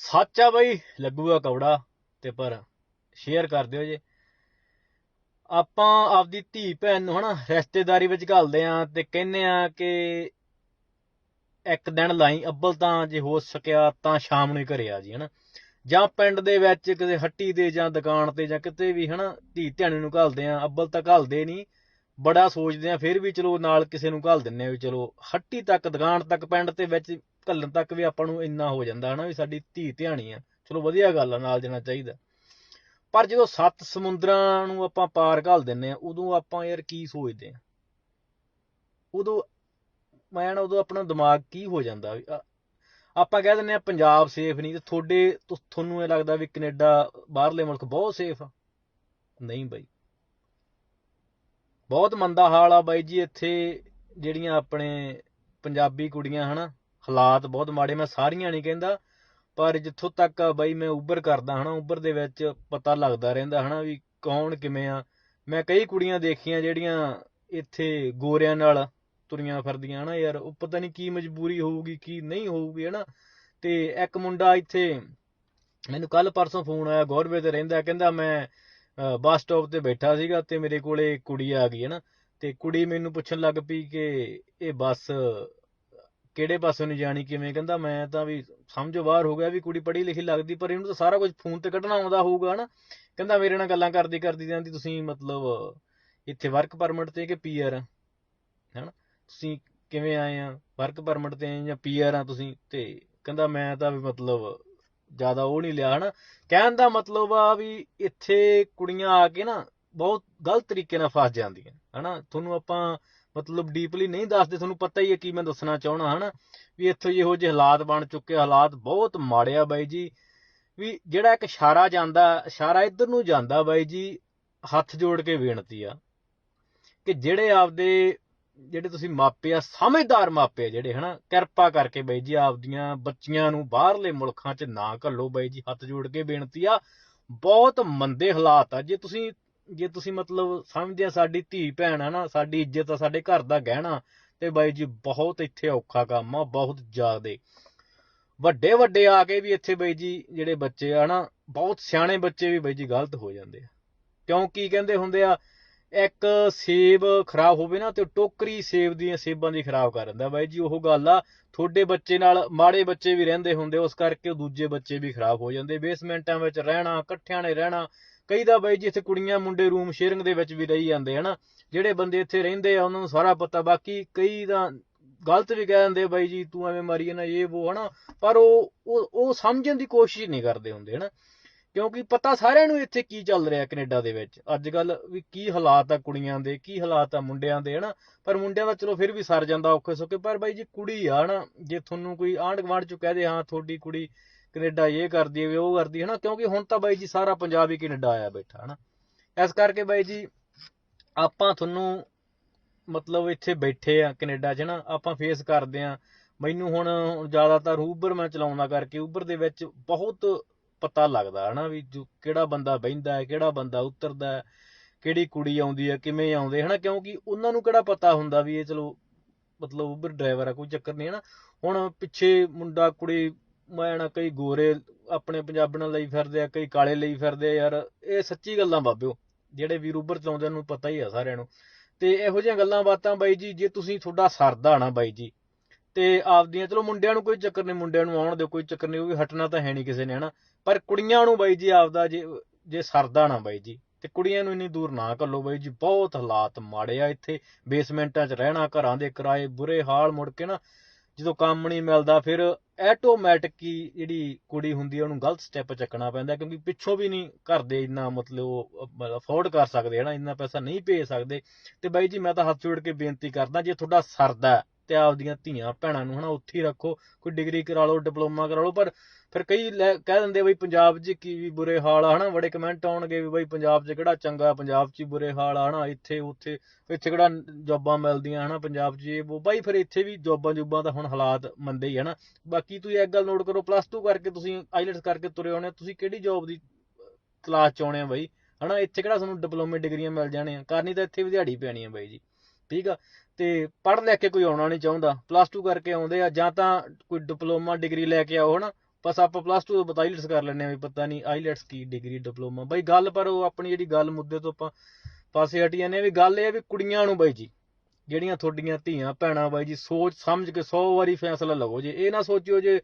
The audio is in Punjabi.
ਸੱਚ ਆ ਬਈ, ਲੱਗੂਗਾ ਕੌੜਾ, ਤੇ ਪਰ ਸ਼ੇਅਰ ਕਰ ਦਿਓ ਜੇ। ਆਪਾਂ ਆਪਦੀ ਧੀ ਭੈਣ ਨੂੰ ਹਨਾ, ਰਿਸ਼ਤੇਦਾਰੀ ਵਿੱਚ ਘੱਲਦੇ ਆ ਤੇ ਕਹਿੰਦੇ ਆ ਕਿ ਇੱਕ ਦਿਨ ਲਾਈ ਅੱਬਲ ਤਾਂ ਜੇ ਹੋ ਸਕਿਆ ਤਾਂ ਸ਼ਾਮ ਨੂੰ ਹੀ ਘਰੇ ਆ ਜੀ, ਹਨਾ। ਜਾਂ ਪਿੰਡ ਦੇ ਵਿੱਚ ਕਿਸੇ ਹੱਟੀ ਤੇ ਜਾਂ ਦੁਕਾਨ ਤੇ ਜਾਂ ਕਿਤੇ ਵੀ, ਹਨਾ, ਧੀ ਧਿਆਣੀ ਨੂੰ ਘੱਲਦੇ ਆ, ਅੱਬਲ ਤਾਂ ਘੱਲਦੇ ਨਹੀਂ ਬੜਾ ਸੋਚਦੇ ਆ, ਫਿਰ ਵੀ ਚਲੋ ਨਾਲ ਕਿਸੇ ਨੂੰ ਘੱਲ ਦਿੰਨੇ ਆ ਵੀ ਚਲੋ, ਹੱਟੀ ਤੱਕ, ਦੁਕਾਨ ਤੱਕ, ਪਿੰਡ ਦੇ ਵਿੱਚ ਘੱਲਣ ਤੱਕ ਵੀ ਆਪਾਂ ਨੂੰ ਇੰਨਾ ਹੋ ਜਾਂਦਾ ਹਨਾ ਵੀ ਸਾਡੀ ਧੀ ਧਿਆਣੀ ਆ। ਚਲੋ ਵਧੀਆ ਗੱਲ ਆ, ਨਾਲ ਦੇਣਾ ਚਾਹੀਦਾ। ਪਰ ਜਦੋਂ ਸੱਤ ਸਮੁੰਦਰਾਂ ਨੂੰ ਆਪਾਂ ਪਾਰ ਘੱਲ ਦਿੰਨੇ ਆ, ਉਦੋਂ ਆਪਾਂ ਯਾਰ ਕੀ ਸੋਚਦੇ ਆ? ਉਦੋਂ ਮੈਂ ਨਾ ਉਦੋਂ ਆਪਣਾ ਦਿਮਾਗ ਕੀ ਹੋ ਜਾਂਦਾ? ਆਪਾਂ ਕਹਿ ਦਿੰਨੇ ਆ ਪੰਜਾਬ ਸੇਫ ਨਹੀਂ ਤੇ ਤੁਹਾਡੇ ਤੁਹਾਨੂੰ ਇਹ ਲੱਗਦਾ ਵੀ ਕੈਨੇਡਾ ਬਾਹਰਲੇ ਮੁਲਕ ਬਹੁਤ ਸੇਫ ਆ? ਨਹੀਂ ਬਾਈ। ਬਹੁਤ ਮੰਦਾ ਹਾਲ ਆ ਬਾਈ ਜੀ ਇੱਥੇ ਜਿਹੜੀਆਂ ਆਪਣੇ ਪੰਜਾਬੀ ਕੁੜੀਆਂ ਹਨਾ ਹਾਲਾਤ ਬਹੁਤ ਮਾੜੇ, ਮੈਂ ਸਾਰੀਆਂ ਨਹੀਂ ਕਹਿੰਦਾ, ਪਰ ਜਿੱਥੋਂ ਤੱਕ ਆ ਬਾਈ ਮੈਂ ਉਬਰ ਕਰਦਾ ਹਨਾ ਉਬਰ ਦੇ ਵਿੱਚ ਪਤਾ ਲੱਗਦਾ ਰਹਿੰਦਾ ਹਨਾ ਵੀ ਕੌਣ ਕਿਵੇਂ ਆ। ਮੈਂ ਕਈ ਕੁੜੀਆਂ ਦੇਖੀਆਂ ਜਿਹੜੀਆਂ ਇੱਥੇ ਗੋਰਿਆਂ ਨਾਲ ਤੁਰੀਆਂ ਫਿਰਦੀਆਂ ਹਨਾ ਯਾਰ, ਉਹ ਪਤਾ ਨਹੀਂ ਕੀ ਮਜਬੂਰੀ ਹੋਊਗੀ, ਕੀ ਨਹੀਂ ਹੋਊਗੀ ਹਨਾ। ਤੇ ਇੱਕ ਮੁੰਡਾ ਇੱਥੇ, ਮੈਨੂੰ ਕੱਲ ਪਰਸੋਂ ਫੋਨ ਆਇਆ, ਗੌਰਵੇ ਤੇ ਰਹਿੰਦਾ, ਕਹਿੰਦਾ ਮੈਂ ਬੱਸ ਸਟਾਪ ਤੇ ਬੈਠਾ ਸੀਗਾ ਤੇ ਮੇਰੇ ਕੋਲੇ ਕੁੜੀ ਆ ਗਈ ਹਨਾ। ਤੇ ਕੁੜੀ ਮੈਨੂੰ ਪੁੱਛਣ ਲੱਗ ਪਈ ਕਿ ਇਹ ਬੱਸ ਕਿਹੜੇ ਪਾਸੇ ਨੂੰ ਜਾਣੀ, ਕਿਵੇਂ? ਕਹਿੰਦਾ ਮੈਂ ਤਾਂ ਵੀ ਸਮਝੋ ਬਾਹਰ ਹੋ ਗਿਆ ਵੀ ਕੁੜੀ ਪੜ੍ਹੀ ਲਿਖੀ ਲੱਗਦੀ, ਪਰ ਇਹਨੂੰ ਤਾਂ ਸਾਰਾ ਕੁਝ ਫੋਨ ਤੇ ਕੱਢਣਾ ਆਉਂਦਾ ਹੋਊਗਾ, ਹਨਾ? ਕਹਿੰਦਾ ਮੇਰੇ ਨਾਲ ਗੱਲਾਂ ਕਰਦੀ ਕਰਦੀ ਜਾਂਦੀ ਤੁਸੀਂ ਮਤਲਬ ਇੱਥੇ ਵਰਕ ਪਰਮਿਟ ਤੇ ਕਿ ਪੀਆਰ ਹਨਾ? ਤੁਸੀਂ ਕਿਵੇਂ ਆਏ ਆ? ਵਰਕ ਪਰਮਿਟ ਤੇ ਆਏ ਜਾਂ ਪੀਆਰ ਆ ਤੁਸੀਂ? ਤੇ ਕਹਿੰਦਾ ਮੈਂ ਤਾਂ ਵੀ ਮਤਲਬ ਜ਼ਿਆਦਾ ਉਹ ਨਹੀਂ ਲਿਆ, ਹਨਾ? ਕਹਿਣ ਦਾ ਮਤਲਬ ਆ ਵੀ ਇੱਥੇ ਕੁੜੀਆਂ ਆ ਕੇ ਨਾ ਬਹੁਤ ਗਲਤ ਤਰੀਕੇ ਨਾਲ ਫਸ ਜਾਂਦੀਆਂ, ਹਨਾ? ਤੁਹਾਨੂੰ ਆਪਾਂ ਮਤਲਬ ਡੀਪਲੀ ਨਹੀਂ ਦੱਸਦੇ, ਤੁਹਾਨੂੰ ਪਤਾ ਹੀ ਹੈ ਕੀ ਮੈਂ ਦੱਸਣਾ ਚਾਹਣਾ ਹਨਾ? ਵੀ ਇੱਥੋਂ ਇਹੋ ਜਿਹੇ ਹਾਲਾਤ ਬਣ ਚੁੱਕੇ ਹਾਲਾਤ ਬਹੁਤ ਮਾੜੇ ਆ ਬਾਈ ਜੀ। ਵੀ ਜਿਹੜਾ ਇੱਕ ਇਸ਼ਾਰਾ ਜਾਂਦਾ, ਇਸ਼ਾਰਾ ਇੱਧਰ ਨੂੰ ਜਾਂਦਾ ਬਾਈ ਜੀ, ਹੱਥ ਜੋੜ ਕੇ ਬੇਨਤੀ ਆ ਕਿ ਜਿਹੜੇ ਆਪਦੇ, ਜਿਹੜੇ ਤੁਸੀਂ ਮਾਪੇ ਆ, ਸਮਝਦਾਰ ਮਾਪੇ ਜਿਹੜੇ, ਹਨਾ? ਕਿਰਪਾ ਕਰਕੇ ਬਾਈ ਜੀ ਆਪਦੀਆਂ ਬੱਚੀਆਂ ਨੂੰ ਬਾਹਰਲੇ ਮੁਲਕਾਂ 'ਚ ਨਾ ਘੱਲੋ ਬਾਈ ਜੀ, ਹੱਥ ਜੋੜ ਕੇ ਬੇਨਤੀ ਆ। ਬਹੁਤ ਮੰਦੇ ਹਾਲਾਤ ਆ। ਜੇ ਤੁਸੀਂ ਜੇ ਤੁਸੀਂ ਮਤਲਬ ਸਮਝਦੇ ਆ ਸਾਡੀ ਧੀ ਭੈਣ ਆ ਨਾ, ਸਾਡੀ ਇੱਜ਼ਤ ਆ, ਸਾਡੇ ਘਰ ਦਾ ਗਹਿਣਾ, ਤੇ ਬਾਈ ਜੀ ਬਹੁਤ ਇੱਥੇ ਔਖਾ ਕੰਮ ਆ, ਬਹੁਤ ਜ਼ਿਆਦੇ। ਵੱਡੇ ਵੱਡੇ ਆ ਕੇ ਵੀ ਇੱਥੇ ਬਾਈ ਜੀ ਜਿਹੜੇ ਬੱਚੇ ਆ ਨਾ, ਬਹੁਤ ਸਿਆਣੇ ਬੱਚੇ ਵੀ ਬਾਈ ਜੀ ਗਲਤ ਹੋ ਜਾਂਦੇ ਆ। ਕਿਉਂਕਿ ਕਹਿੰਦੇ ਹੁੰਦੇ ਆ, ਇੱਕ ਸੇਬ ਖਰਾਬ ਹੋਵੇ ਨਾ, ਤੇ ਟੋਕਰੀ ਸੇਬ ਦੀਆਂ ਸੇਬਾਂ ਦੀ ਖਰਾਬ ਕਰ ਦਿੰਦਾ। ਬਾਈ ਜੀ ਉਹ ਗੱਲ ਆ, ਤੁਹਾਡੇ ਬੱਚੇ ਨਾਲ ਮਾੜੇ ਬੱਚੇ ਵੀ ਰਹਿੰਦੇ ਹੁੰਦੇ, ਉਸ ਕਰਕੇ ਦੂਜੇ ਬੱਚੇ ਵੀ ਖਰਾਬ ਹੋ ਜਾਂਦੇ। ਬੇਸਮੈਂਟਾਂ ਵਿੱਚ ਰਹਿਣਾ, ਇਕੱਠਿਆਂ ਨੇ ਰਹਿਣਾ ਕਈ ਦਾ ਬਾਈ ਜੀ ਇੱਥੇ ਕੁੜੀਆਂ ਮੁੰਡੇ ਰੂਮ ਸ਼ੇਅਰਿੰਗ ਦੇ ਵਿੱਚ ਵੀ ਰਹੀ ਜਾਂਦੇ, ਹਨਾ? ਜਿਹੜੇ ਬੰਦੇ ਇੱਥੇ ਰਹਿੰਦੇ ਆ, ਉਹਨਾਂ ਨੂੰ ਸਾਰਾ ਪਤਾ, ਬਾਕੀ ਕਈ ਤਾਂ ਗਲਤ ਵੀ ਕਹਿ ਦਿੰਦੇ ਬਾਈ ਜੀ ਤੂੰ ਐਵੇਂ ਮਾਰੀ ਨਾ ਇਹ ਉਹ ਹਨਾ? ਪਰ ਉਹ ਉਹ ਸਮਝਣ ਦੀ ਕੋਸ਼ਿਸ਼ ਨਹੀਂ ਕਰਦੇ ਹੁੰਦੇ, ਹਨਾ? ਕਿਉਂਕਿ ਪਤਾ ਸਾਰਿਆਂ ਨੂੰ ਇੱਥੇ ਕੀ ਚੱਲ ਰਿਹਾ ਕੈਨੇਡਾ ਦੇ ਵਿੱਚ। ਅੱਜ ਕੱਲ ਵੀ ਕੀ ਹਾਲਾਤ ਆ ਕੁੜੀਆਂ ਦੇ, ਕੀ ਹਾਲਾਤ ਆ ਮੁੰਡਿਆਂ ਦੇ, ਹਨਾ? ਪਰ ਮੁੰਡਿਆਂ ਦਾ ਚਲੋ ਫਿਰ ਵੀ ਸਰ ਜਾਂਦਾ ਔਖੇ ਸੌਖੇ ਪਰ ਬਾਈ ਜੀ ਕੁੜੀ ਆ, ਹਨਾ? ਜੇ ਤੁਹਾਨੂੰ ਕੋਈ ਆਂਢ ਗੁਆਂਢ ਚ ਕਹਿ ਦੇ, ਹਾਂ, ਤੁਹਾਡੀ ਕੁੜੀ ਕੈਨੇਡਾ ਇਹ ਕਰਦੀ ਹੈ ਵੀ ਉਹ ਕਰਦੀ ਹੈ ਨਾ, ਕਿਉਂਕਿ ਹੁਣ ਤਾਂ ਬਾਈ ਜੀ ਸਾਰਾ ਪੰਜਾਬ ਹੀ ਕੈਨੇਡਾ ਆਇਆ ਬੈਠਾ, ਹਨਾ। ਇਸ ਕਰਕੇ ਬਾਈ ਜੀ ਆਪਾਂ ਤੁਹਾਨੂੰ ਮਤਲਬ ਇੱਥੇ ਬੈਠੇ ਆ ਕੈਨੇਡਾ 'ਚ ਨਾ ਆਪਾਂ ਫੇਸ ਕਰਦੇ ਆ। ਮੈਨੂੰ ਹੁਣ ਜ਼ਿਆਦਾਤਰ ਉਬਰ ਮੈਂ ਚਲਾਉਂਦਾ ਕਰਕੇ ਉਬਰ ਦੇ ਵਿੱਚ ਬਹੁਤ ਪਤਾ ਲੱਗਦਾ, ਹਨਾ, ਵੀ ਜੋ ਕਿਹੜਾ ਬੰਦਾ ਬਹਿੰਦਾ ਹੈ, ਕਿਹੜਾ ਬੰਦਾ ਉਤਰਦਾ ਹੈ, ਕਿਹੜੀ ਕੁੜੀ ਆਉਂਦੀ ਹੈ, ਕਿਵੇਂ ਆਉਂਦੇ, ਹਨਾ। ਕਿਉਂਕਿ ਉਹਨਾਂ ਨੂੰ ਕਿਹੜਾ ਪਤਾ ਹੁੰਦਾ ਵੀ ਇਹ ਚਲੋ ਮਤਲਬ ਉਬਰ ਡਰਾਈਵਰ ਆ, ਕੋਈ ਚੱਕਰ ਨਹੀਂ, ਹਨਾ। ਹੁਣ ਪਿੱਛੇ ਮੁੰਡਾ, ਕੁੜੀ ਮੈਂ ਨਾ ਕਈ ਗੋਰੇ ਆਪਣੇ ਪੰਜਾਬਣਾਂ ਲਈ ਫਿਰਦੇ ਆ, ਕਈ ਕਾਲੇ ਲਈ ਫਿਰਦੇ ਆ ਯਾਰ, ਇਹ ਸੱਚੀ ਗੱਲਾਂ ਬਾਬਿਓ, ਜਿਹੜੇ ਵੀਰ ਉਬਰ ਚਲਾਉਂਦੇ ਨੂੰ ਪਤਾ ਹੀ ਆ ਸਾਰਿਆਂ ਨੂੰ। ਤੇ ਇਹੋ ਜਿਹੀਆਂ ਗੱਲਾਂ ਬਾਤਾਂ ਬਾਈ ਜੀ, ਜੇ ਤੁਸੀਂ ਤੁਹਾਡਾ ਸਰਦਾ ਨਾ ਬਾਈ ਜੀ, ਤੇ ਆਪਦੀਆਂ, ਚਲੋ ਮੁੰਡਿਆਂ ਨੂੰ ਕੋਈ ਚੱਕਰ ਨਹੀਂ, ਮੁੰਡਿਆਂ ਨੂੰ ਆਉਣ ਦਿਓ, ਕੋਈ ਚੱਕਰ ਨਹੀਂ, ਉਹ ਵੀ ਹਟਣਾ ਤਾਂ ਹੈ ਨਹੀਂ ਕਿਸੇ ਨੇ, ਹਨਾ। ਪਰ ਕੁੜੀਆਂ ਨੂੰ ਬਾਈ ਜੀ ਆਪਦਾ ਜੇ ਜੇ ਸਰਦਾ ਨਾ ਬਾਈ ਜੀ, ਤੇ ਕੁੜੀਆਂ ਨੂੰ ਇੰਨੀ ਦੂਰ ਨਾ ਘੱਲੋ ਬਾਈ ਜੀ, ਬਹੁਤ ਹਾਲਾਤ ਮਾੜੇ ਆ ਇੱਥੇ, ਬੇਸਮੈਂਟਾਂ 'ਚ ਰਹਿਣਾ, ਘਰਾਂ ਦੇ ਕਿਰਾਏ ਬੁਰੇ ਹਾਲ ਮੁੜ ਕੇ ਨਾ, ਜਦੋਂ ਕੰਮ ਨਹੀਂ ਮਿਲਦਾ ਫਿਰ ਆਟੋਮੈਟਿਕ ਹੀ ਜਿਹੜੀ ਕੁੜੀ ਹੁੰਦੀ ਹੈ ਉਹਨੂੰ ਗਲਤ ਸਟੈਪ ਚੱਕਣਾ ਪੈਂਦਾ, ਕਿਉਂਕਿ ਪਿੱਛੋਂ ਵੀ ਨਹੀਂ ਘਰ ਦੇ ਇੰਨਾ ਮਤਲਬ ਅਫੋਰਡ ਕਰ ਸਕਦੇ, ਹਨਾ, ਇੰਨਾ ਪੈਸਾ ਨਹੀਂ ਭੇਜ ਸਕਦੇ। ਤੇ ਬਾਈ ਜੀ, ਮੈਂ ਤਾਂ ਹੱਥ ਜੋੜ ਕੇ ਬੇਨਤੀ ਕਰਦਾ, ਜੇ ਤੁਹਾਡਾ ਸਰਦਾ ਤੇ ਆਪਦੀਆਂ ਧੀਆਂ ਭੈਣਾਂ ਨੂੰ ਹਨਾ ਉੱਥੇ ਹੀ ਰੱਖੋ, ਕੋਈ ਡਿਗਰੀ ਕਰਾ ਲਓ ਡਿਪਲੋਮਾ ਕਰਾ ਲਓ, ਪਰ ਫਿਰ ਕਈ ਲੈ- ਕਹਿ ਦਿੰਦੇ ਬਈ ਪੰਜਾਬ 'ਚ ਕੀ ਵੀ ਬੁਰੇ ਹਾਲ ਆ ਹਨਾ, ਬੜੇ ਕਮੈਂਟ ਆਉਣਗੇ ਵੀ ਬਈ ਪੰਜਾਬ 'ਚ ਕਿਹੜਾ ਚੰਗਾ, ਪੰਜਾਬ 'ਚ ਹੀ ਬੁਰੇ ਹਾਲ ਆ ਹਨਾ, ਇੱਥੇ, ਉੱਥੇ, ਇੱਥੇ ਕਿਹੜਾ ਜੌਬਾਂ ਮਿਲਦੀਆਂ ਹਨਾ, ਪੰਜਾਬ 'ਚ ਇਹ ਉਹ ਬਾਈ ਫਿਰ ਇੱਥੇ ਵੀ ਜੌਬਾਂ ਜੁਬਾਂ ਦਾ ਹੁਣ ਹਾਲਾਤ ਮੰਦੇ ਹੀ ਹਨਾ। ਬਾਕੀ ਤੁਸੀਂ ਇੱਕ ਗੱਲ ਨੋਟ ਕਰੋ ਪਲੱਸ 2 ਕਰਕੇ ਤੁਸੀਂ ਆਈਲੈਟਸ ਕਰਕੇ ਤੁਰੇ ਆਉਣੇ ਤੁਸੀਂ ਕਿਹੜੀ ਜੌਬ ਦੀ ਕਲਾਸ ਚ ਆਉਣੇ ਆ ਬਾਈ? ਹਨਾ, ਇੱਥੇ ਕਿਹੜਾ ਤੁਹਾਨੂੰ ਡਿਪਲੋਮੇ ਡਿਗਰੀਆਂ ਮਿਲ ਜਾਣੀਆਂ ਕਰਨੀ ਤਾਂ ਇੱਥੇ ਵੀ ਦਿਹਾੜੀ ਪੈਣੀ ਆ ਬਾਈ ਜੀ। ਠੀਕ ਆ? ਤੇ ਪੜ੍ਹ ਲੈ ਕੇ ਕੋਈ ਆਉਣਾ ਨਹੀਂ ਚਾਹੁੰਦਾ। ਪਲੱਸ 2 ਕਰਕੇ ਆਉਂਦੇ ਆ, ਜਾਂ ਤਾਂ ਕੋਈ ਡਿਪਲੋਮਾ ਡਿਗਰੀ ਲੈ ਕੇ ਆਓ, ਹਨਾ? ਬਸ ਆਪਾਂ ਪਲੱਸ 2 ਤੋਂ ਬਤਾ ਆਈਲੈਟਸ ਕਰ ਲੈਂਦੇ ਆ ਵੀ ਪਤਾ ਨਹੀਂ ਆਈਲੈਟਸ ਕੀ ਡਿਗਰੀ ਡਿਪਲੋਮਾ ਬਾਈ ਗੱਲ ਪਰ ਉਹ ਆਪਣੀ ਜਿਹੜੀ ਗੱਲ ਮੁੱਦੇ ਤੋਂ ਆਪਾਂ ਪਾਸੇ ਹਟੀ ਜਾਂਦੇ ਆ ਵੀ ਗੱਲ ਇਹ ਆ ਵੀ ਕੁੜੀਆਂ ਨੂੰ ਬਾਈ ਜੀ, ਜਿਹੜੀਆਂ ਤੁਹਾਡੀਆਂ ਧੀਆਂ, ਭੈਣਾਂ ਬਾਈ ਜੀ, ਸੋਚ ਸਮਝ ਕੇ 100 ਵਾਰੀ ਫੈਸਲਾ ਲਵੋ ਜੇ। ਇਹ ਨਾ ਸੋਚਿਓ ਜੇ